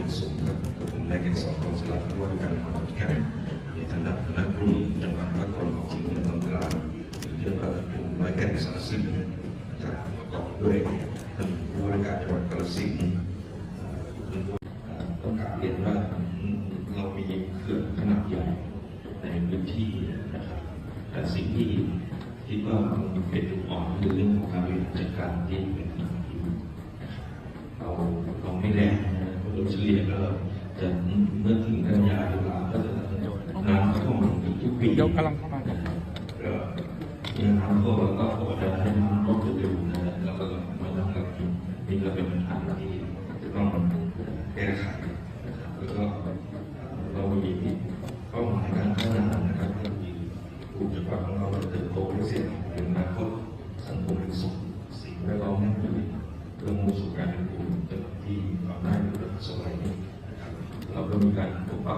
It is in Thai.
อย่างสูงครับผมได้เก็บสองกองสลากด้วยกันขอนแก่นในฐานะคณะผู้จังหวัดนครศรีธรรมราชเรียกว่าเป็นร้อยแก่นสาสินนะครับประกอบด้วยท่านผู้ว่าการจังหวัดกาฬสินธุ์ต้องการเรียนว่าเรามีเขื่อนขนาดใหญ่ในพื้นที่นะครับ แต่สิ่งที่ที่ว่ามันเป็นจุดอ่อนคือเรื่องของการบริหารจัดการที่เป็นอยู่เราเราไม่แรง ยเฉลี่ยแล้วจะเมื่อถึงกันยายนก็จะน้ำท่วมทุกปีเดี๋ยวกำลังเข้ามาก็มีน้ำท่วมแล้วก็ขอจะให้น้ำลดเร็วๆนะแล้วก็ไม่ต้องกับนี่ก็เป็นปัญหาที่จะต้องแก้ไขนะครับแล้วก็เรามีเป้าหมายการพัฒนานะครับที่มีกลุ่มจังหวัดของเราเติบโตได้เสียเป็นอนาคตสังคมเป็นสุขสิ่งแวดล้อมเพื่อมุ่งสู่การเป็นกลุ่ม จังหวั